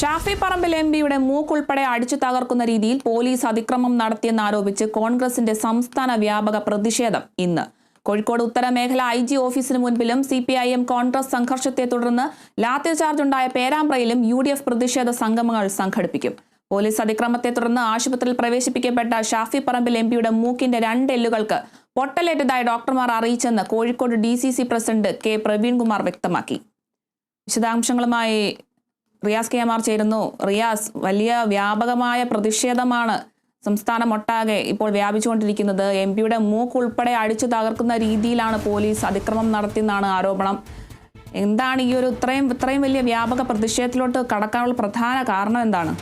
Shafi Parambil M പിയുടെ മൂക്കുൾപ്പെടെ അടിച്ചു തകർക്കുന്ന രീതിയിൽ പോലീസ് അതിക്രമം നടത്തിയെന്നാരോപിച്ച് കോൺഗ്രസിന്റെ സംസ്ഥാന വ്യാപക പ്രതിഷേധം ഇന്ന്. കോഴിക്കോട് ഉത്തര മേഖല ഐ ജി ഓഫീസിന് മുൻപിലും C P I M Congress സംഘർഷത്തെ തുടർന്ന് ലാത്തി ചാർജ് ഉണ്ടായ പേരാമ്പ്രയിലും യു ഡി എഫ് പ്രതിഷേധ സംഗമങ്ങൾ സംഘടിപ്പിക്കും. പോലീസ് അതിക്രമത്തെ തുടർന്ന് ആശുപത്രിയിൽ പ്രവേശിപ്പിക്കപ്പെട്ട ഷാഫി പറമ്പിൽ എം പിയുടെ മൂക്കിന്റെ രണ്ട് എല്ലുകൾക്ക് പൊട്ടലേറ്റതായി ഡോക്ടർമാർ അറിയിച്ചെന്ന് Kozhikode D C C president K Praveenkumar വ്യക്തമാക്കി. വിശദാംശങ്ങളുമായി റിയാസ് കെ എം ആർ ചേരുന്നു. റിയാസ് വലിയ വ്യാപകമായ പ്രതിഷേധമാണ് സംസ്ഥാനമൊട്ടാകെ ഇപ്പോൾ വ്യാപിച്ചുകൊണ്ടിരിക്കുന്നത്. എം പിയുടെ മൂക്ക് ഉൾപ്പെടെ അടിച്ചു തകർക്കുന്ന രീതിയിലാണ് പോലീസ് അതിക്രമം നടത്തിയെന്നാണ് ആരോപണം. എന്താണ് ഈ ഒരു ഇത്രയും ഇത്രയും വലിയ വ്യാപക പ്രതിഷേധത്തിലോട്ട് കടക്കാനുള്ള പ്രധാന കാരണം എന്താണ്?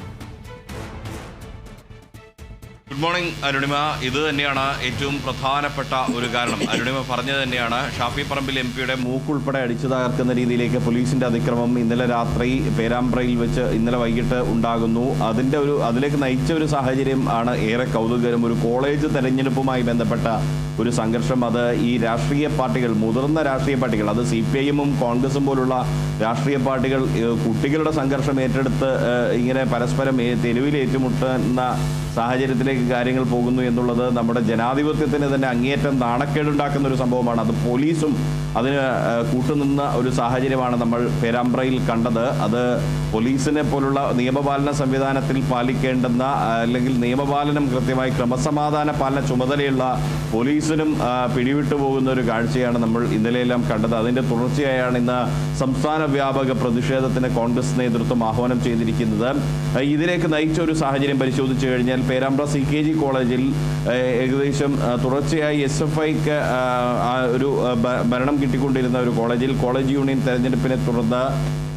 Good morning Arunima. ഇത് തന്നെയാണ് ഏറ്റവും പ്രധാനപ്പെട്ട ഒരു കാരണം. അരുണിമ പറഞ്ഞത് തന്നെയാണ്. ഷാഫി പറമ്പിൽ എം പിയുടെ മൂക്കുൾപ്പെടെ അടിച്ചു തകർക്കുന്ന രീതിയിലേക്ക് പോലീസിന്റെ അതിക്രമം ഇന്നലെ രാത്രി പേരാമ്പ്രയിൽ വെച്ച് ഇന്നലെ വൈകിട്ട് ഉണ്ടാകുന്നു. അതിന്റെ ഒരു അതിലേക്ക് നയിച്ച ഒരു സാഹചര്യം ആണ് ഏറെ കൗതുകരം ഒരു കോളേജ് തെരഞ്ഞെടുപ്പുമായി ബന്ധപ്പെട്ട ഒരു സംഘർഷം. അത് ഈ രാഷ്ട്രീയ പാർട്ടികൾ മുതിർന്ന രാഷ്ട്രീയ പാർട്ടികൾ അത് സി പി ഐഎമ്മും കോൺഗ്രസും പോലുള്ള രാഷ്ട്രീയ പാർട്ടികൾ കുട്ടികളുടെ സംഘർഷം ഏറ്റെടുത്ത് ഇങ്ങനെ പരസ്പരം തെരുവിൽ ഏറ്റുമുട്ടുന്ന സാഹചര്യത്തിലേക്ക് കാര്യങ്ങൾ പോകുന്നു എന്നുള്ളത് നമ്മുടെ ജനാധിപത്യത്തിന് തന്നെ അങ്ങേയറ്റം നാണക്കേടുണ്ടാക്കുന്ന ഒരു സംഭവമാണ്. അത് പോലീസും അതിന് കൂട്ടുനിന്ന ഒരു സാഹചര്യമാണ് നമ്മൾ പേരാമ്പ്രയിൽ കണ്ടത്. അത് പോലീസിനെ പോലുള്ള നിയമപാലന സംവിധാനത്തിൽ പാലിക്കേണ്ടുന്ന അല്ലെങ്കിൽ നിയമപാലനം കൃത്യമായി ക്രമസമാധാന പാലന ചുമതലയുള്ള പോലീസിനും പിടിവിട്ടു പോകുന്ന ഒരു കാഴ്ചയാണ് നമ്മൾ ഇന്നലെയെല്ലാം കണ്ടത്. അതിന്റെ തുടർച്ചയായാണ് ഇന്ന് സംസ്ഥാന വ്യാപക പ്രതിഷേധത്തിന് കോൺഗ്രസ് നേതൃത്വം ആഹ്വാനം ചെയ്തിരിക്കുന്നത്. ഇതിലേക്ക് നയിച്ച ഒരു സാഹചര്യം പരിശോധിച്ചു കഴിഞ്ഞാൽ പേരാമ്പ്ര സി കെ ജി കോളേജിൽ ഏകദേശം തുടർച്ചയായി എസ് എഫ് ഐക്ക് ഒരു ഭരണം കിട്ടിക്കൊണ്ടിരുന്ന ഒരു കോളേജിൽ കോളേജ് യൂണിയൻ തെരഞ്ഞെടുപ്പിനെ തുടർന്ന്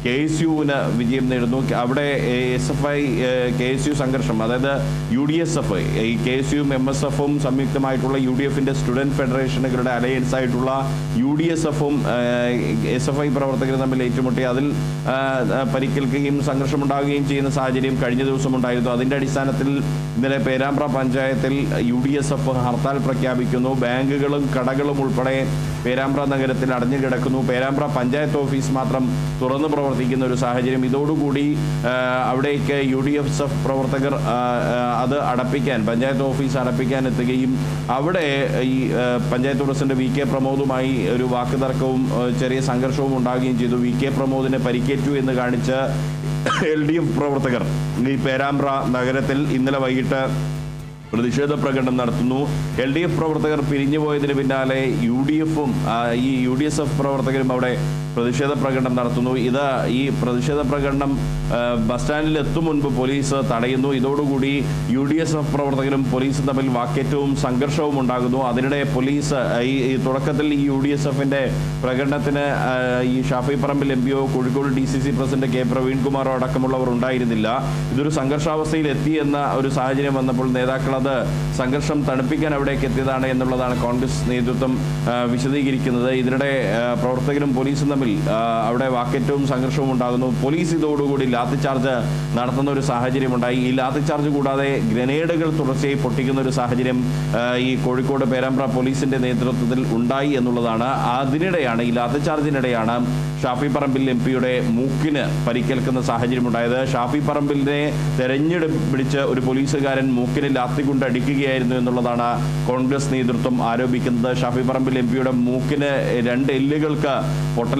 കെ എസ് യുവിന് വിജയം നേടുന്നു. അവിടെ S F I K S U സംഘർഷം അതായത് യു ഡി എസ് എഫ് ഈ കെ എസ് യുവും എം എസ് എഫും സംയുക്തമായിട്ടുള്ള യു ഡി എഫിന്റെ സ്റ്റുഡന്റ് ഫെഡറേഷനുകളുടെ അലയൻസ് ആയിട്ടുള്ള യു ഡി എസ് എഫും എസ് എഫ് ഐ പ്രവർത്തകരും തമ്മിൽ ഏറ്റുമുട്ടി. അതിൽ പരിക്കേൽക്കുകയും സംഘർഷമുണ്ടാകുകയും ചെയ്യുന്ന സാഹചര്യം കഴിഞ്ഞ ദിവസം ഉണ്ടായിരുന്നു. അതിന്റെ അടിസ്ഥാനത്തിൽ ഇന്നലെ പേരാമ്പ്ര പഞ്ചായത്തിൽ U D S F hartal പ്രഖ്യാപിക്കുന്നു. ബാങ്കുകളും കടകളും ഉൾപ്പെടെ പേരാമ്പ്ര നഗരത്തിൽ അടഞ്ഞു കിടക്കുന്നു പേരാമ്പ്ര പഞ്ചായത്ത് ഓഫീസ് മാത്രം തുറന്നു ഒരു സാഹചര്യം. ഇതോടുകൂടി അവിടേക്ക് യു ഡി എഫ് എഫ് പ്രവർത്തകർ അത് അടപ്പിക്കാൻ പഞ്ചായത്ത് ഓഫീസ് അടപ്പിക്കാൻ എത്തുകയും അവിടെ ഈ പഞ്ചായത്ത് പ്രസിഡന്റ് വി കെ പ്രമോദുമായി ഒരു വാക്കുതർക്കവും ചെറിയ സംഘർഷവും ഉണ്ടാകുകയും ചെയ്തു. വി കെ പ്രമോദിനെ പരിക്കേറ്റു എന്ന് കാണിച്ച് എൽ ഡി എഫ് പ്രവർത്തകർ ഈ പേരാമ്പ്ര നഗരത്തിൽ ഇന്നലെ വൈകിട്ട് പ്രതിഷേധ പ്രകടനം നടത്തുന്നു. എൽ ഡി എഫ് പ്രവർത്തകർ പിരിഞ്ഞുപോയതിന് പിന്നാലെ യു ഡി എഫും ഈ യു ഡി എസ് എഫ് പ്രവർത്തകരും അവിടെ പ്രതിഷേധ പ്രകടനം നടത്തുന്നു. ഇത് ഈ പ്രതിഷേധ പ്രകടനം ബസ് സ്റ്റാൻഡിൽ എത്തും മുൻപ് പോലീസ് തടയുന്നു. ഇതോടുകൂടി യു ഡി എസ് എഫ് പ്രവർത്തകരും പോലീസും തമ്മിൽ വാക്കേറ്റവും സംഘർഷവും ഉണ്ടാകുന്നു. അതിനിടെ പോലീസ് ഈ തുടക്കത്തിൽ ഈ യു ഡി എസ് എഫിന്റെ പ്രകടനത്തിന് ഈ Shafi Parambil M PO Kozhikode D C C president K പ്രവീൺകുമാറോ അടക്കമുള്ളവർ ഉണ്ടായിരുന്നില്ല. ഇതൊരു സംഘർഷാവസ്ഥയിൽ എത്തി എന്ന ഒരു സാഹചര്യം വന്നപ്പോൾ നേതാക്കൾ അത് സംഘർഷം തണുപ്പിക്കാൻ അവിടേക്ക് എത്തിയതാണ് എന്നുള്ളതാണ് കോൺഗ്രസ് നേതൃത്വം വിശദീകരിക്കുന്നത്. ഇതിനിടെ പ്രവർത്തകരും പോലീസും തമ്മിൽ അവിടെ വാക്കേറ്റവും സംഘർഷവും ഉണ്ടാകുന്നു. പോലീസ് ഇതോടുകൂടി ലാത്തിചാർജ് നടത്തുന്ന ഒരു സാഹചര്യം ഉണ്ടായി ഈ ലാത്തിചാർജ് കൂടാതെ ഗ്രനേഡുകൾ തുടർച്ചയായി പൊട്ടിക്കുന്ന ഒരു സാഹചര്യം ഈ കോഴിക്കോട് പേരാമ്പ്ര പോലീസിന്റെ നേതൃത്വത്തിൽ ഉണ്ടായി എന്നുള്ളതാണ്. അതിനിടെയാണ് ഈ ലാത്തിചാർജിനിടെയാണ് ഷാഫി പറമ്പിൽ എം പിയുടെ മൂക്കിന് പരിക്കേൽക്കുന്ന സാഹചര്യം ഉണ്ടായത് ഷാഫി പറമ്പിലിനെ തെരഞ്ഞെടുപ്പ് പിടിച്ച് ഒരു പോലീസുകാരൻ മൂക്കിന് ലാത്തി കൊണ്ട് അടിക്കുകയായിരുന്നു എന്നുള്ളതാണ് കോൺഗ്രസ് നേതൃത്വം ആരോപിക്കുന്നത്. ഷാഫി പറമ്പിൽ എം പിയുടെ മൂക്കിന് രണ്ട് എല്ലുകൾക്ക്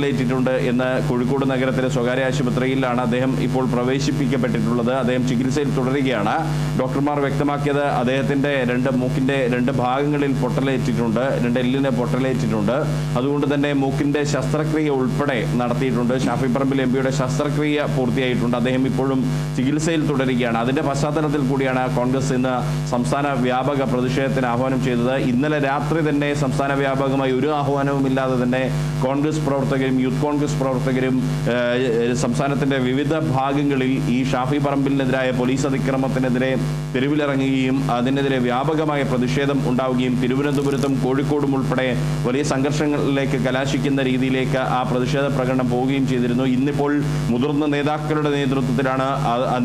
പൊട്ടലേറ്റിട്ടുണ്ട് എന്ന് കോഴിക്കോട് നഗരത്തിലെ സ്വകാര്യ ആശുപത്രിയിലാണ് അദ്ദേഹം ഇപ്പോൾ പ്രവേശിപ്പിക്കപ്പെട്ടിട്ടുള്ളത്. അദ്ദേഹം ചികിത്സയിൽ തുടരുകയാണ്. ഡോക്ടർമാർ വ്യക്തമാക്കിയത് അദ്ദേഹത്തിന്റെ രണ്ട് മൂക്കിന്റെ രണ്ട് ഭാഗങ്ങളിൽ പൊട്ടലേറ്റിട്ടുണ്ട്. രണ്ട് എല്ലിന് പൊട്ടലേറ്റിട്ടുണ്ട്. അതുകൊണ്ട് തന്നെ മൂക്കിന്റെ ശസ്ത്രക്രിയ ഉൾപ്പെടെ നടത്തിയിട്ടുണ്ട്. ഷാഫി പറമ്പിൽ എം പിയുടെ ശസ്ത്രക്രിയ പൂർത്തിയായിട്ടുണ്ട്. അദ്ദേഹം ഇപ്പോഴും ചികിത്സയിൽ തുടരുകയാണ്. അതിന്റെ പശ്ചാത്തലത്തിൽ കൂടിയാണ് കോൺഗ്രസ് ഇന്ന് സംസ്ഥാന വ്യാപക പ്രതിഷേധത്തിന് ആഹ്വാനം ചെയ്തത്. ഇന്നലെ രാത്രി തന്നെ സംസ്ഥാന വ്യാപകമായി ഒരു ആഹ്വാനവും ഇല്ലാതെ തന്നെ കോൺഗ്രസ് പ്രവർത്തകരും യൂത്ത് കോൺഗ്രസ് പ്രവർത്തകരും സംസ്ഥാനത്തിന്റെ വിവിധ ഭാഗങ്ങളിൽ ഈ ഷാഫി പറമ്പിലിനെതിരായ പോലീസ് അതിക്രമത്തിനെതിരെ തെരുവിലിറങ്ങുകയും അതിനെതിരെ വ്യാപകമായ പ്രതിഷേധം ഉണ്ടാവുകയും തിരുവനന്തപുരത്തും കോഴിക്കോടും ഉൾപ്പെടെ വലിയ സംഘർഷങ്ങളിലേക്ക് കലാശിക്കുന്ന രീതിയിലേക്ക് ആ പ്രതിഷേധ പ്രകടനം പോവുകയും ചെയ്തിരുന്നു. ഇന്നിപ്പോൾ മുതിർന്ന നേതാക്കളുടെ നേതൃത്വത്തിലാണ്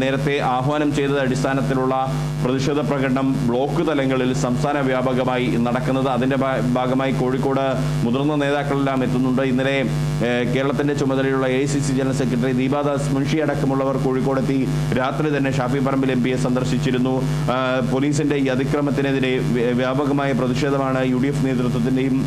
നേരത്തെ ആഹ്വാനം ചെയ്തത് അടിസ്ഥാനത്തിലുള്ള പ്രതിഷേധ പ്രകടനം ബ്ലോക്ക് തലങ്ങളിൽ സംസ്ഥാന വ്യാപകമായി നടക്കുന്നത്. അതിന്റെ ഭാഗമായി കോഴിക്കോട് മുതിർന്ന നേതാക്കളെല്ലാം എത്തുന്നുണ്ട്. ഇന്നലെ കേരളത്തിന്റെ ചുമതലയുള്ള A general secretary Deepa Das Munshi അടക്കമുള്ളവർ കോഴിക്കോടെത്തി രാത്രി തന്നെ ഷാഫി പറമ്പിൽ എം പിയെ സന്ദർശിച്ചിരുന്നു. പോലീസിന്റെ ഈ അതിക്രമത്തിനെതിരെ വ്യാപകമായ പ്രതിഷേധമാണ് യു ഡി എഫ് നേതൃത്വത്തിന്റെയും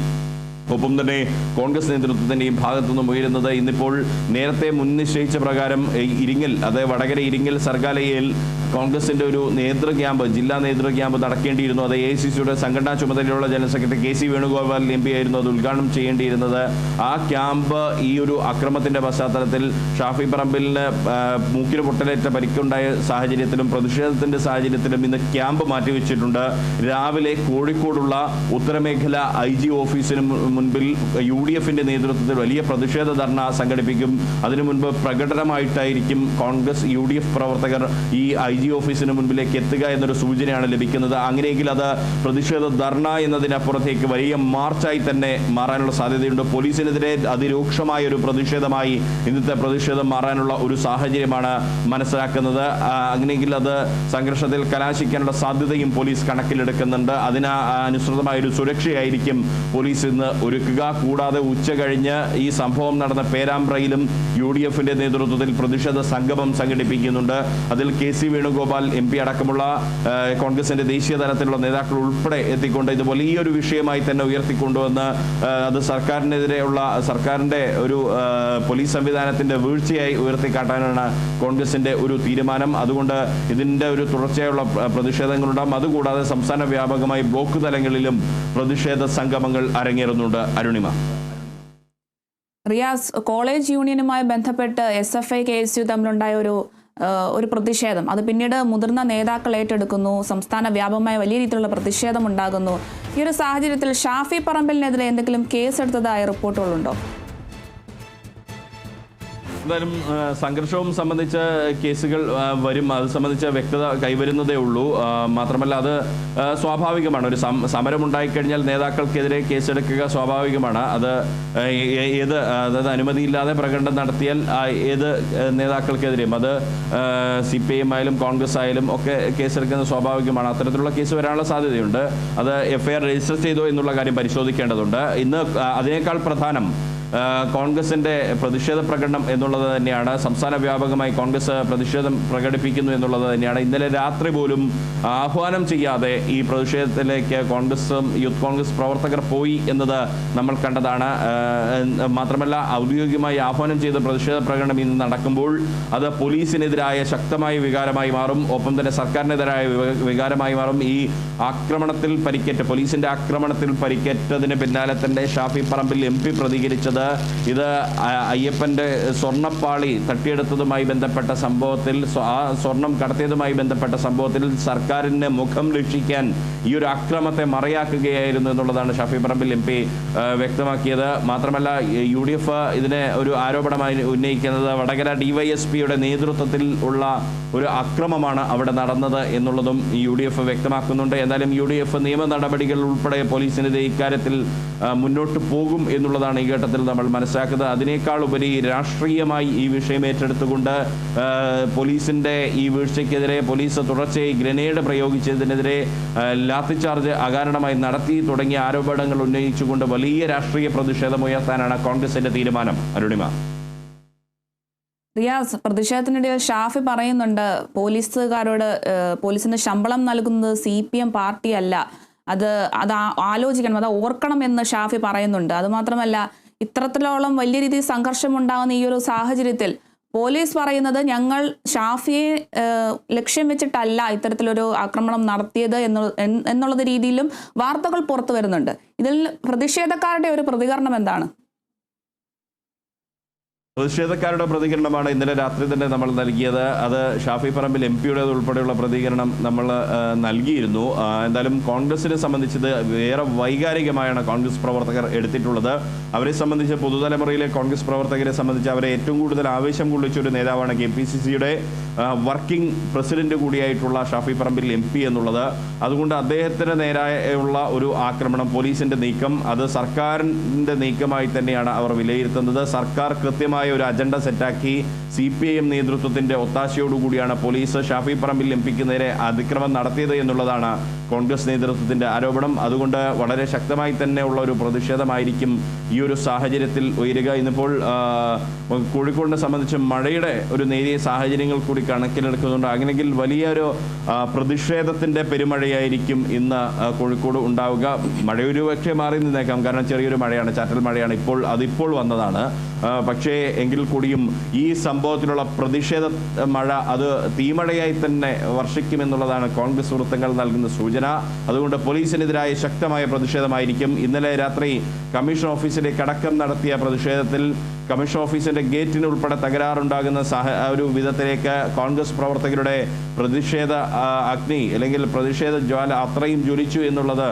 ഒപ്പം തന്നെ കോൺഗ്രസ് നേതൃത്വത്തിന്റെയും ഭാഗത്തു നിന്നും ഉയരുന്നത്. ഇന്നിപ്പോൾ നേരത്തെ മുൻ നിശ്ചയിച്ച പ്രകാരം ഇരിങ്ങൽ അതായത് വടകര ഇരിങ്ങൽ സർഗാലയയിൽ കോൺഗ്രസിന്റെ ഒരു നേതൃ ക്യാമ്പ് ജില്ലാ നേതൃ ക്യാമ്പ് നടക്കേണ്ടിയിരുന്നു. അത് എ സി സിയുടെ സംഘടനാ ചുമതലയുള്ള general secretary K C Venugopal M P ആയിരുന്നു അത് ഉദ്ഘാടനം ചെയ്യേണ്ടിയിരുന്നത്. ആ ക്യാമ്പ് ഈ ഒരു അക്രമത്തിന്റെ പശ്ചാത്തലത്തിൽ ഷാഫി പറമ്പിലിന് മൂക്കിന് പൊട്ടലേറ്റ പരിക്കുണ്ടായ സാഹചര്യത്തിലും പ്രതിഷേധത്തിന്റെ സാഹചര്യത്തിലും ഇന്ന് ക്യാമ്പ് മാറ്റിവെച്ചിട്ടുണ്ട്. രാവിലെ കോഴിക്കോടുള്ള ഉത്തരമേഖല ഐ ജി ഓഫീസിന് മുൻപിൽ യു ഡി എഫിന്റെ നേതൃത്വത്തിൽ വലിയ പ്രതിഷേധ ധർണ സംഘടിപ്പിക്കും. അതിനു മുൻപ് പ്രകടനമായിട്ടായിരിക്കും കോൺഗ്രസ് യു ഡി എഫ് പ്രവർത്തകർ ഈ ഐ ജി ഓഫീസിന് മുൻപിലേക്ക് എത്തുക എന്നൊരു സൂചനയാണ് ലഭിക്കുന്നത്. അങ്ങനെയെങ്കിൽ അത് പ്രതിഷേധ ധർണ എന്നതിനപ്പുറത്തേക്ക് വലിയ മാർച്ചായി തന്നെ മാറാനുള്ള സാധ്യതയുണ്ട്. പോലീസിനെതിരെ അതിരൂക്ഷമായ ഒരു പ്രതിഷേധമായി ഇന്നത്തെ പ്രതിഷേധം മാറാനുള്ള ഒരു സാഹചര്യമാണ് മനസ്സിലാക്കുന്നത്. അങ്ങനെയെങ്കിൽ അത് സംഘർഷത്തിൽ കലാശിക്കാനുള്ള സാധ്യതയും പോലീസ് കണക്കിലെടുക്കുന്നുണ്ട്. അതിന് അനുസൃതമായ ഒരു സുരക്ഷയായിരിക്കും പോലീസ് ഇന്ന് ഒരുക്കുക. കൂടാതെ ഉച്ച കഴിഞ്ഞ് ഈ സംഭവം നടന്ന പേരാമ്പ്രയിലും യു ഡി എഫിന്റെ നേതൃത്വത്തിൽ പ്രതിഷേധ സംഗമം സംഘടിപ്പിക്കുന്നുണ്ട്. അതിൽ K C Venugopal M P അടക്കമുള്ള കോൺഗ്രസിന്റെ ദേശീയ തലത്തിലുള്ള നേതാക്കൾ ഉൾപ്പെടെ എത്തിക്കൊണ്ട് ഇതുപോലെ ഈ ഒരു വിഷയമായി തന്നെ ഉയർത്തിക്കൊണ്ടുവന്ന് അത് സർക്കാരിനെതിരെയുള്ള സർക്കാരിന്റെ ഒരു പോലീസ് സംവിധാനത്തിന്റെ വീഴ്ചയായി ഉയർത്തിക്കാട്ടാനാണ് കോൺഗ്രസിന്റെ ഒരു തീരുമാനം. അതുകൊണ്ട് ഇതിന്റെ ഒരു തുടർച്ചയായുള്ള പ്ര- പ്രതിഷേധങ്ങളുണ്ടാകും അതുകൂടാതെ സംസ്ഥാന വ്യാപകമായി ബ്ലോക്ക് തലങ്ങളിലും പ്രതിഷേധ സംഗമങ്ങൾ അരങ്ങേറുന്നുണ്ട്. അരുണിമ. റിയാസ് കോളേജ് യൂണിയനുമായി ബന്ധപ്പെട്ട് S F I K S U തമ്മിലുണ്ടായ ഒരു ഒരു പ്രതിഷേധം. അത് പിന്നീട് മുതിർന്ന നേതാക്കൾ ഏറ്റെടുക്കുന്നു. സംസ്ഥാന വ്യാപകമായ വലിയ രീതിയിലുള്ള പ്രതിഷേധം ഉണ്ടാകുന്നു. ഈ ഒരു സാഹചര്യത്തിൽ ഷാഫി പറമ്പലിനെതിരെ എന്തെങ്കിലും കേസെടുത്തതായ റിപ്പോർട്ടുകളുണ്ടോ? എന്തായാലും സംഘർഷവും സംബന്ധിച്ച കേസുകൾ വരും. അത് സംബന്ധിച്ച വ്യക്തത കൈവരുന്നതേ ഉള്ളൂ. മാത്രമല്ല അത് സ്വാഭാവികമാണ്. ഒരു സമരം ഉണ്ടായിക്കഴിഞ്ഞാൽ നേതാക്കൾക്കെതിരെ കേസെടുക്കുക സ്വാഭാവികമാണ്. അത് ഏത് അതായത് അനുമതിയില്ലാതെ പ്രകടനം നടത്തിയാൽ ഏത് നേതാക്കൾക്കെതിരെയും അത് സി പി എം ആയാലും കോൺഗ്രസ് ആയാലും ഒക്കെ കേസെടുക്കുന്നത് സ്വാഭാവികമാണ്. അത്തരത്തിലുള്ള കേസ് വരാനുള്ള സാധ്യതയുണ്ട്. അത് എഫ്ഐആർ രജിസ്റ്റർ ചെയ്തോ എന്നുള്ള കാര്യം പരിശോധിക്കേണ്ടതുണ്ട്. ഇന്ന് അതിനേക്കാൾ പ്രധാനം കോൺഗ്രസിന്റെ പ്രതിഷേധ പ്രകടനം എന്നുള്ളത് തന്നെയാണ്. സംസ്ഥാന വ്യാപകമായി കോൺഗ്രസ് പ്രതിഷേധം പ്രകടിപ്പിക്കുന്നു എന്നുള്ളത് തന്നെയാണ്. ഇന്നലെ രാത്രി പോലും ആഹ്വാനം ചെയ്യാതെ ഈ പ്രതിഷേധത്തിലേക്ക് കോൺഗ്രസും യൂത്ത് കോൺഗ്രസ് പ്രവർത്തകർ പോയി എന്നത് നമ്മൾ കണ്ടതാണ്. മാത്രമല്ല ഔദ്യോഗികമായി ആഹ്വാനം ചെയ്ത പ്രതിഷേധ പ്രകടനം ഇന്ന് നടക്കുമ്പോൾ അത് പോലീസിനെതിരായ ശക്തമായ വികാരമായി മാറും. ഒപ്പം തന്നെ സർക്കാരിനെതിരായ വികാരമായി മാറും. ഈ ആക്രമണത്തിൽ പരിക്കേറ്റ പോലീസിന്റെ ആക്രമണത്തിൽ പരിക്കേറ്റതിന് പിന്നാലെ തന്നെ ഷാഫി പറമ്പിൽ എം പി പ്രതികരിച്ചത് ഇത് അയ്യപ്പന്റെ സ്വർണപ്പാളി തട്ടിയെടുത്തതുമായി ബന്ധപ്പെട്ട സംഭവത്തിൽ ആ സ്വർണം കടത്തിയതുമായി ബന്ധപ്പെട്ട സംഭവത്തിൽ സർക്കാരിന് മുഖം രക്ഷിക്കാൻ ഈ ഒരു അക്രമത്തെ മറയാക്കുകയായിരുന്നു എന്നുള്ളതാണ് ഷാഫി പറമ്പിൽ എം പി വ്യക്തമാക്കിയത്. മാത്രമല്ല യു ഡി എഫ് ഇതിനെ ഒരു ആരോപണമായി ഉന്നയിക്കുന്നത് വടകര ഡിവൈഎസ്പിയുടെ നേതൃത്വത്തിൽ ഉള്ള ഒരു അക്രമമാണ് അവിടെ നടന്നത് എന്നുള്ളതും യു ഡി എഫ് വ്യക്തമാക്കുന്നുണ്ട്. എന്നാലും യു ഡി എഫ് നിയമ നടപടികൾ ഉൾപ്പെടെ പോലീസിനെതിരെ ഇക്കാര്യത്തിൽ മുന്നോട്ട് പോകും എന്നുള്ളതാണ് ഈ ഘട്ടത്തിൽ നമ്മൾ മനസ്സിലാക്കുന്നത്. അതിനേക്കാൾ ഉപരി രാഷ്ട്രീയമായി ഈ വിഷയം ഏറ്റെടുത്തുകൊണ്ട് പോലീസിന്റെ ഈ വീഴ്ചയ്ക്കെതിരെ പോലീസ് തുടർച്ചയായി ഗ്രനേഡ് പ്രയോഗിച്ചതിനെതിരെ ലാത്തി ലാത്തിച്ചാർജ് അകാരണമായി നടത്തി തുടങ്ങിയ ആരോപണങ്ങൾ ഉന്നയിച്ചുകൊണ്ട് വലിയ രാഷ്ട്രീയ പ്രതിഷേധം ഉയർത്താനാണ് കോൺഗ്രസിന്റെ തീരുമാനം. അരുണിമ. റിയാസ് പ്രതിഷേധത്തിനിടയിൽ ഷാഫി പറയുന്നുണ്ട് പോലീസുകാരോട് പോലീസിന് ശമ്പളം നൽകുന്നത് സി പി എം പാർട്ടിയല്ല. അത് അത് ആലോചിക്കണം അത് ഓർക്കണം എന്ന് ഷാഫി പറയുന്നുണ്ട്. അതുമാത്രമല്ല ഇത്രത്തിലോളം വലിയ രീതിയിൽ സംഘർഷം ഉണ്ടാകുന്ന ഈ ഒരു സാഹചര്യത്തിൽ പോലീസ് പറയുന്നത് ഞങ്ങൾ ഷാഫിയെ ലക്ഷ്യം വെച്ചിട്ടല്ല ഇത്തരത്തിലൊരു ആക്രമണം നടത്തിയത് എന്നുള്ള രീതിയിലും വാർത്തകൾ പുറത്തു വരുന്നുണ്ട്. ഇതിൽ പ്രതിഷേധക്കാരുടെ ഒരു പ്രതികരണം എന്താണ്? പ്രതിഷേധക്കാരുടെ പ്രതികരണമാണ് ഇന്നലെ രാത്രി തന്നെ നമ്മൾ നൽകിയത്. അത് ഷാഫി പറമ്പിൽ എം പിയുടെ ഉൾപ്പെടെയുള്ള പ്രതികരണം നമ്മൾ നൽകിയിരുന്നു. എന്തായാലും കോൺഗ്രസിനെ സംബന്ധിച്ചത് വേറെ വൈകാരികമായാണ് കോൺഗ്രസ് പ്രവർത്തകർ എടുത്തിട്ടുള്ളത്. അവരെ സംബന്ധിച്ച് പുതുതലമുറയിലെ കോൺഗ്രസ് പ്രവർത്തകരെ സംബന്ധിച്ച് അവരെ ഏറ്റവും കൂടുതൽ ആവേശം കൊള്ളിച്ച ഒരു നേതാവാണ് കെ പി സി സിയുടെ വർക്കിംഗ് പ്രസിഡന്റ് കൂടിയായിട്ടുള്ള ഷാഫി പറമ്പിൽ എം പി എന്നുള്ളത്. അതുകൊണ്ട് അദ്ദേഹത്തിന് നേരായുള്ള ഒരു ആക്രമണം പോലീസിന്റെ നീക്കം അത് സർക്കാരിന്റെ നീക്കമായി തന്നെയാണ് അവർ വിലയിരുത്തുന്നത്. സർക്കാർ കൃത്യമായ ഒരു അജണ്ട സെറ്റാക്കി സി പി ഐ എം നേതൃത്വത്തിന്റെ ഒത്താശയോടുകൂടിയാണ് പോലീസ് ഷാഫി പറമ്പിൽ എം പിക്ക് നേരെ അതിക്രമം നടത്തിയത് എന്നുള്ളതാണ് കോൺഗ്രസ് നേതൃത്വത്തിന്റെ ആരോപണം. അതുകൊണ്ട് വളരെ ശക്തമായി തന്നെ ഉള്ള ഒരു പ്രതിഷേധമായിരിക്കും ഈ ഒരു സാഹചര്യത്തിൽ ഉയരുക. ഇന്നിപ്പോൾ കോഴിക്കോടിനെ സംബന്ധിച്ച് മഴയുടെ ഒരു നേരിയ സാഹചര്യങ്ങൾ കൂടി കണക്കിലെടുക്കുന്നുണ്ട്. അങ്ങനെയെങ്കിൽ വലിയൊരു പ്രതിഷേധത്തിന്റെ പെരുമഴയായിരിക്കും ഇന്ന് കോഴിക്കോട് ഉണ്ടാവുക. മഴയൊരു പക്ഷേ മാറി നിന്നേക്കാം. കാരണം ചെറിയൊരു മഴയാണ് ചാറ്റൽ മഴയാണ് ഇപ്പോൾ അതിപ്പോൾ വന്നതാണ്. പക്ഷേ എങ്കിൽ കൂടിയും ഈ സംഭവത്തിലുള്ള പ്രതിഷേധ മഴ അത് തീമഴയായി തന്നെ വർഷിക്കുമെന്നുള്ളതാണ് കോൺഗ്രസ് വൃത്തങ്ങൾ നൽകുന്ന സൂചന. അതുകൊണ്ട് പോലീസിനെതിരായ ശക്തമായ പ്രതിഷേധമായിരിക്കും. ഇന്നലെ രാത്രി കമ്മീഷൻ ഓഫീസിലേക്ക് അടക്കം നടത്തിയ പ്രതിഷേധത്തിൽ കമ്മീഷൻ ഓഫീസിന്റെ ഗേറ്റിന് ഉൾപ്പെടെ തകരാറുണ്ടാകുന്ന സാഹ ഒരു വിധത്തിലേക്ക് കോൺഗ്രസ് പ്രവർത്തകരുടെ പ്രതിഷേധ അഗ്നി അല്ലെങ്കിൽ പ്രതിഷേധ ജ്വാല അത്രയും ജ്വലിച്ചു എന്നുള്ളത്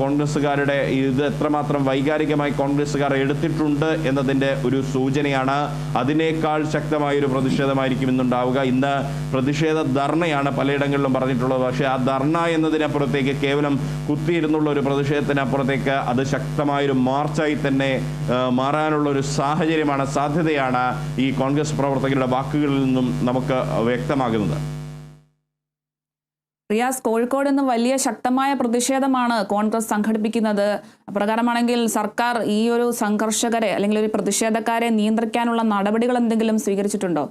കോൺഗ്രസ്സുകാരുടെ ഇത് എത്രമാത്രം വൈകാരികമായി കോൺഗ്രസ്സുകാർ എടുത്തിട്ടുണ്ട് എന്നതിന്റെ ഒരു സൂചനയാണ്. അതിനേക്കാൾ ശക്തമായ ഒരു പ്രതിഷേധമായിരിക്കും ഇന്നുണ്ടാവുക. ഇന്ന് പ്രതിഷേധ ധർണയാണ് പലയിടങ്ങളിലും പറഞ്ഞിട്ടുള്ളത്. പക്ഷേ ആ ധർണ എന്നതിനപ്പുറത്തേക്ക് കേവലം കുത്തിയിരുന്നുള്ള ഒരു പ്രതിഷേധത്തിനപ്പുറത്തേക്ക് അത് ശക്തമായൊരു മാർച്ചായി തന്നെ മാറാനുള്ള ഒരു സാഹചര്യമാണ് സാധ്യതയാണ് ഈ കോൺഗ്രസ് പ്രവർത്തകരുടെ വാക്കുകളിൽ നിന്നും നമുക്ക് വ്യക്തമാകുന്നത്. റിയാസ് കോഴിക്കോട് നിന്ന് വലിയ ശക്തമായ പ്രതിഷേധമാണ് കോൺഗ്രസ് സംഘടിപ്പിക്കുന്നത്. അപ്രകാരമാണെങ്കിൽ സർക്കാർ ഈ ഒരു സംഘർഷകരെ അല്ലെങ്കിൽ ഒരു പ്രതിഷേധക്കാരെ നിയന്ത്രിക്കാനുള്ള നടപടികൾ എന്തെങ്കിലും സ്വീകരിച്ചിട്ടുണ്ടോ?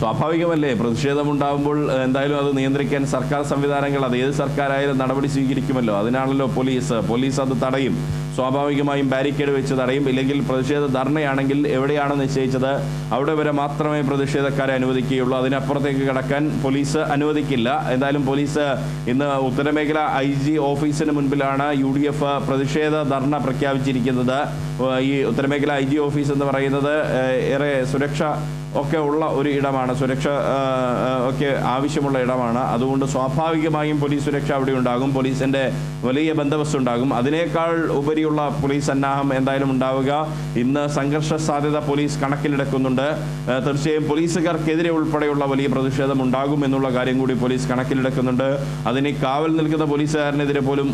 സ്വാഭാവികമല്ലേ? പ്രതിഷേധമുണ്ടാകുമ്പോൾ എന്തായാലും അത് നിയന്ത്രിക്കാൻ സർക്കാർ സംവിധാനങ്ങൾ അത് ഏത് സർക്കാരായാലും നടപടി സ്വീകരിക്കുമല്ലോ. അതിനാണല്ലോ പോലീസ് പോലീസ് അത് തടയും. സ്വാഭാവികമായും ബാരിക്കേഡ് വെച്ച് തടയും. ഇല്ലെങ്കിൽ പ്രതിഷേധ ധർണയാണെങ്കിൽ എവിടെയാണ് നിശ്ചയിച്ചത്? അവിടെ വരെ മാത്രമേ പ്രതിഷേധക്കാരെ അനുവദിക്കുകയുള്ളൂ. അതിനപ്പുറത്തേക്ക് കടക്കാൻ പോലീസ് അനുവദിക്കില്ല. എന്തായാലും പോലീസ് ഇന്ന് ഉത്തരമേഖല ഐ ജി ഓഫീസിന് മുൻപിലാണ് യു ഡി എഫ് പ്രതിഷേധ ധർണ പ്രഖ്യാപിച്ചിരിക്കുന്നത്. ഈ ഉത്തരമേഖല ഐ ജി ഓഫീസ് എന്ന് പറയുന്നത് ഏറെ സുരക്ഷ ഒക്കെ ഉള്ള ഒരു ഇടമാണ്. സുരക്ഷ ഒക്കെ ആവശ്യമുള്ള ഇടമാണ്. അതുകൊണ്ട് സ്വാഭാവികമായും പോലീസ് സുരക്ഷ അവിടെ ഉണ്ടാകും. പോലീസിന്റെ വലിയ ബന്ദോബസ്ത് ഉണ്ടാകും. അതിനേക്കാൾ ഉപരിയുള്ള പോലീസ് സന്നാഹം എന്തായാലും ഉണ്ടാവുക. ഇന്ന് സംഘർഷ സാധ്യത പോലീസ് കണക്കിലെടുക്കുന്നുണ്ട്. തീർച്ചയായും പോലീസുകാർക്കെതിരെ ഉൾപ്പെടെയുള്ള വലിയ പ്രതിഷേധം ഉണ്ടാകും എന്നുള്ള കാര്യം കൂടി പോലീസ് കണക്കിലെടുക്കുന്നുണ്ട്. അതിന് കാവൽ നിൽക്കുന്ന പോലീസുകാരനെതിരെ പോലും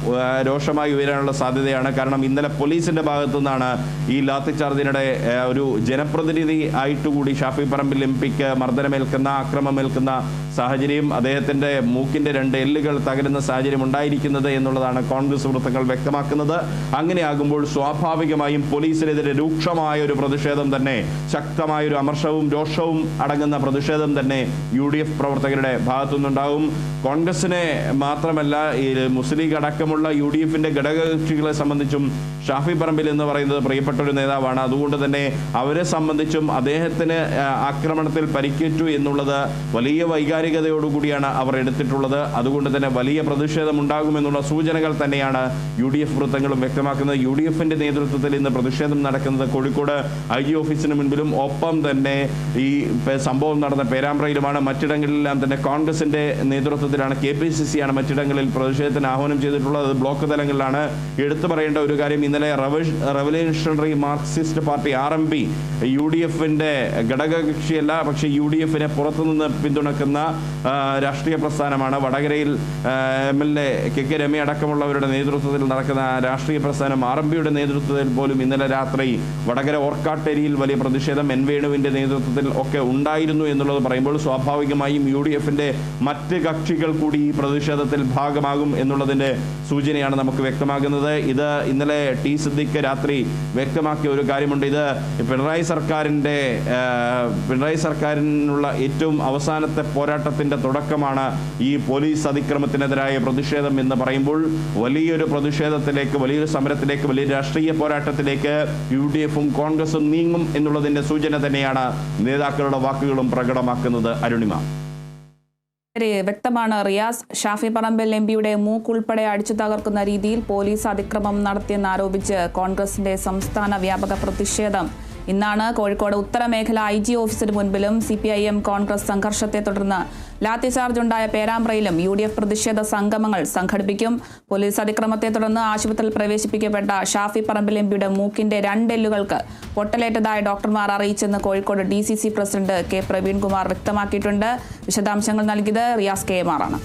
രോഷമായി ഉയരാനുള്ള സാധ്യതയാണ്. കാരണം ഇന്നലെ പോലീസിന്റെ ഭാഗത്തു നിന്നാണ് ഈ ലാത്തിച്ചാർജിനിടെ ഒരു ജനപ്രതിനിധി ആയിട്ടുകൂടി ഷാഫി പറമ്പിൽ എം മർദ്ദനമേൽക്കുന്ന ആക്രമമേൽക്കുന്ന സാഹചര്യം അദ്ദേഹത്തിന്റെ മൂക്കിന്റെ രണ്ട് എല്ലുകൾ തകരുന്ന സാഹചര്യം ഉണ്ടായിരിക്കുന്നത് എന്നുള്ളതാണ് കോൺഗ്രസ് വൃത്തങ്ങൾ വ്യക്തമാക്കുന്നത്. അങ്ങനെയാകുമ്പോൾ സ്വാഭാവികമായും പോലീസിനെതിരെ രൂക്ഷമായ ഒരു പ്രതിഷേധം തന്നെ ശക്തമായ ഒരു അമർഷവും രോഷവും അടങ്ങുന്ന പ്രതിഷേധം തന്നെ യു ഡി എഫ് പ്രവർത്തകരുടെ ഭാഗത്തുനിന്നുണ്ടാവും. കോൺഗ്രസിനെ മാത്രമല്ല ഈ മുസ്ലിം ലീഗ് അടക്കമുള്ള യു ഡി എഫിന്റെ ഘടകകക്ഷികളെ സംബന്ധിച്ചും ഷാഫി പറമ്പിൽ എന്ന് പറയുന്നത് പ്രിയപ്പെട്ട ഒരു നേതാവാണ്. അതുകൊണ്ട് തന്നെ അവരെ സംബന്ധിച്ചും അദ്ദേഹത്തിന് ആക്രമണത്തിൽ പരിക്കേറ്റു എന്നുള്ളത് വലിയ വൈകാരികതയോടുകൂടിയാണ് അവർ എടുത്തിട്ടുള്ളത്. അതുകൊണ്ട് തന്നെ വലിയ പ്രതിഷേധം ഉണ്ടാകുമെന്നുള്ള സൂചനകൾ തന്നെയാണ് യു ഡി എഫ് വൃത്തങ്ങളും വ്യക്തമാക്കുന്നത്. യു ഡി എഫിന്റെ നേതൃത്വത്തിൽ ഇന്ന് പ്രതിഷേധം നടക്കുന്നത് കോഴിക്കോട് ഐ ജി ഓഫീസിന് മുൻപിലും. ഒപ്പം തന്നെ ഈ സംഭവം നടന്ന പേരാമ്പ്രയിലുമാണ്. മറ്റിടങ്ങളിലെല്ലാം തന്നെ കോൺഗ്രസിന്റെ നേതൃത്വത്തിലാണ് കെ പി സി സിയാണ് മറ്റിടങ്ങളിൽ പ്രതിഷേധത്തിന് ആഹ്വാനം ചെയ്തിട്ടുള്ളത്. ബ്ലോക്ക് തലങ്ങളിലാണ്. എടുത്തു പറയേണ്ട ഒരു കാര്യം ഇന്നലെ rev- revolutionary Marxist party R M P U D എഫിന്റെ ഘടകകക്ഷിയല്ല പക്ഷേ യു ഡി എഫിനെ പുറത്തുനിന്ന് പിന്തുണക്കുന്ന രാഷ്ട്രീയ പ്രസ്ഥാനമാണ്. വടകരയിൽ M L A K K Rama അടക്കമുള്ളവരുടെ നേതൃത്വത്തിൽ നടക്കുന്ന രാഷ്ട്രീയ പ്രസ്ഥാനം ആർ എം പിയുടെ നേതൃത്വത്തിൽ പോലും ഇന്നലെ രാത്രി വടകര ഓർക്കാട്ടേരിയിൽ വലിയ പ്രതിഷേധം എൻ വേണുവിന്റെ നേതൃത്വത്തിൽ ഒക്കെ ഉണ്ടായിരുന്നു എന്നുള്ളത് പറയുമ്പോൾ സ്വാഭാവികമായും യു ഡി എഫിന്റെ മറ്റ് കക്ഷികൾ കൂടി ഈ പ്രതിഷേധത്തിൽ ഭാഗമാകും എന്നുള്ളതിന്റെ സൂചനയാണ് നമുക്ക് വ്യക്തമാകുന്നത്. ഇത് ഇന്നലെ ടി സിദ്ദിഖ് രാത്രി വ്യക്തമാക്കിയ ഒരു കാര്യമുണ്ട്. ഇത് പിണറായി സർക്കാരിന്റെ ആ, പിണറായി സർക്കാരിനുള്ള ഏറ്റവും അവസാനത്തെ പോരാട്ടത്തിന്റെ തുടക്കമാണ് ഈ പോലീസ് അതിക്രമത്തിനെതിരായ പ്രതിഷേധം എന്ന് പറയുമ്പോൾ വലിയൊരു പ്രതിഷേധത്തിലേക്ക് വലിയൊരു സമരത്തിലേക്ക് വലിയ രാഷ്ട്രീയ പോരാട്ടത്തിലേക്ക് യു ഡി എഫും കോൺഗ്രസും നീങ്ങും എന്നുള്ളതിന്റെ സൂചന തന്നെയാണ് നേതാക്കളുടെ വാക്കുകളും പ്രകടമാക്കുന്നത് അരുണിമ. വ്യക്തമാണ് റിയാസ്. ഷാഫി പറമ്പൽ എം പിയുടെ മൂക്കുൾപ്പെടെ അടിച്ചു തകർക്കുന്ന രീതിയിൽ പോലീസ് അതിക്രമം നടത്തിയെന്നാരോപിച്ച് കോൺഗ്രസിന്റെ സംസ്ഥാന വ്യാപക പ്രതിഷേധം. ഇന്നാണ് കോഴിക്കോട് ഉത്തരമേഖല ഐ ജി ഓഫീസിന് മുൻപിലും C P I M Congress സംഘർഷത്തെ തുടർന്ന് ലാത്തിചാർജ് ഉണ്ടായ പേരാമ്പ്രയിലും യു ഡി എഫ് പ്രതിഷേധ സംഗമങ്ങൾ സംഘടിപ്പിക്കും. പോലീസ് അതിക്രമത്തെ തുടർന്ന് ആശുപത്രിയിൽ പ്രവേശിപ്പിക്കപ്പെട്ട ഷാഫി പറമ്പിൽ എം പിയുടെ മൂക്കിന്റെ രണ്ടെല്ലുകൾക്ക് പൊട്ടലേറ്റതായി ഡോക്ടർമാർ അറിയിച്ചെന്ന് Kozhikode D C C president K Praveenkumar വ്യക്തമാക്കിയിട്ടുണ്ട്. വിശദാംശങ്ങൾ നൽകിയത് റിയാസ് കെ എം ആറാണ്